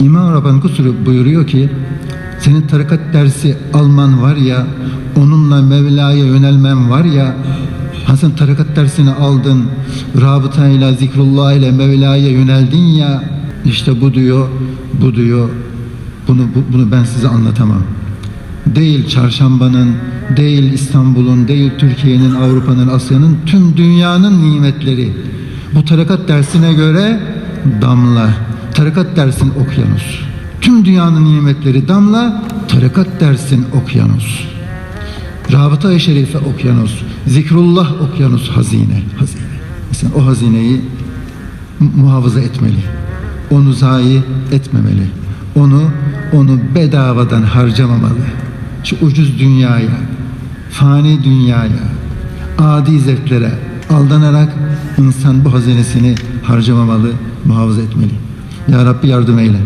İmam Rabbani Kusuru buyuruyor ki senin tarikat dersi alman var ya onunla Mevla'ya yönelmen var ya Hasan tarikat dersini aldın rabıta ile zikrullah ile Mevla'ya yöneldin ya işte bu diyor bu diyor bunu, bu- bunu ben size anlatamam değil çarşambanın, değil İstanbul'un, değil Türkiye'nin, Avrupa'nın, Asya'nın, tüm dünyanın nimetleri. Bu tarikat dersine göre damla, tarikat dersin okyanus. Tüm dünyanın nimetleri damla, tarikat dersin okyanus. Rabıta-i Şerife okyanus, zikrullah okyanus hazine, hazine. Mesela o hazineyi mu- muhafaza etmeli. Onu zayi etmemeli. Onu onu bedavadan harcamamalı. Şu ucuz dünyaya, fani dünyaya, adi zevklere aldanarak insan bu hazinesini harcamamalı, muhafaza etmeli. Ya Rabbi yardım eyle.